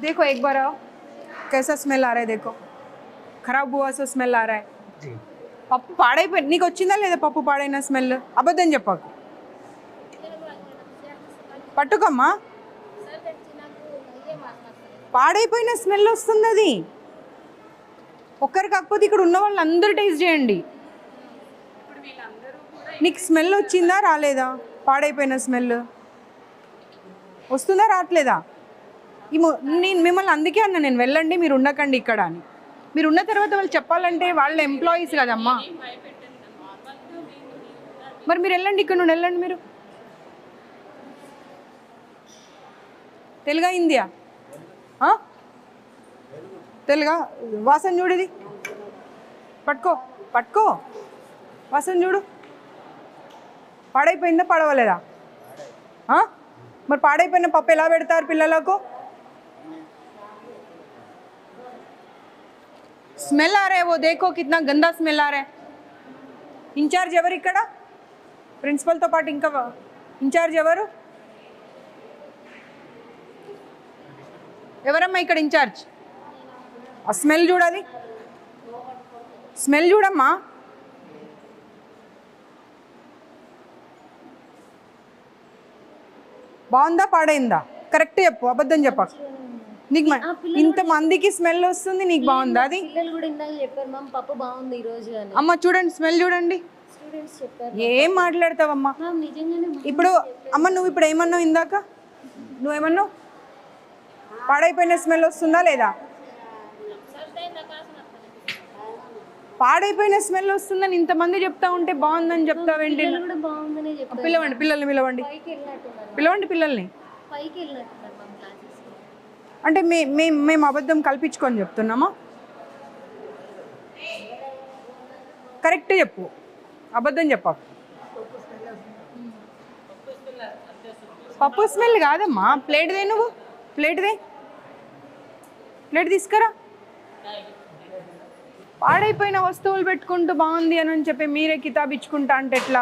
देखो एक बार आओ कैसा स्मेल आ रहा है देखो खराब हुआ सो स्मेल आ रहा है जी పప్పు పాడైపోయి నీకు వచ్చిందా లేదా పప్పు పాడైన స్మెల్ అబద్ధం చెప్పకు పట్టుకమ్మా పాడైపోయిన స్మెల్ వస్తుంది అది ఒక్కరు కాకపోతే ఇక్కడ ఉన్న వాళ్ళు అందరూ టేస్ట్ చేయండి నీకు స్మెల్ వచ్చిందా రాలేదా పాడైపోయిన స్మెల్ వస్తుందా రావట్లేదా ఈ ము- నేను మిమ్మల్ని అందుకే అన్నా నేను వెళ్ళండి మీరు ఉండకండి ఇక్కడ అని. మీరు ఉన్న తర్వాత వాళ్ళు చెప్పాలంటే వాళ్ళ ఎంప్లాయీస్ కదమ్మా. మరి మీరు వెళ్ళండి ఇక్కడ నుండి వెళ్ళండి మీరు. తెలుగా హిందీయా తెలుగా? వాసన చూడు ఇది. పట్టుకో పట్టుకో. వాసన చూడు. పాడైపోయిందా పడవలేదా? మరి పాడైపోయిన పప్పు ఎలా పెడతారు పిల్లలకు? స్మెల్ ఆ రే ఓ దేకో కిतना గందా స్మెల్ ఆ రే. ఇన్ఛార్జ్ ఎవరు ఇక్కడ? ప్రిన్సిపల్తో పాటు ఇంకా ఇన్ఛార్జ్ ఎవరు? ఎవరమ్మా ఇక్కడ ఇన్ఛార్జ్? ఆ స్మెల్ చూడాలి స్మెల్ చూడమ్మా. బాగుందా పాడైందా? కరెక్ట్ చెప్పు అబద్ధం చెప్పకు. నీకు ఇంతమందికి స్మెల్ వస్తుంది నీకు బాగుందా అది? పిల్లలు కూడా ఇందాక చెప్పారు మ్యామ్ పప్పు బాగుంది ఈ రోజు అని. అమ్మ చూడండి స్మెల్ చూడండి. స్టూడెంట్స్ చెప్పారు ఏం మాట్లాడతావమ్మా? మ్యామ్ నిజంగానే ఇప్పుడు అమ్మ నువ్వు ఇప్పుడు ఏమన్నావు ఇందాక? నువ్వేమన్నావు? పాడైపోయిన స్మెల్ వస్తుందా లేదా? పాడైపోయిన స్మెల్ వస్తుందని ఇంతమంది చెప్తా ఉంటే బాగుందని చెప్తావేంటి? పిలవండి పిల్లల్ని పిలవండి. పిలవండి పిల్లల్ని. పైకి క్లాసెస్ అంటే మే మేము మేము అబద్ధం కల్పించుకొని చెప్తున్నామా? కరెక్ట్ చెప్పు. అబద్ధం చెప్పు పప్పు స్మెల్ కాదమ్మా. ప్లేట్దే నువ్వు. ప్లేట్దే ప్లేట్ తీసుకురా. పాడైపోయిన వస్తువులు పెట్టుకుంటూ బాగుంది అని చెప్పి మీరే కితాబ్ ఇచ్చుకుంటా అంటే ఎట్లా?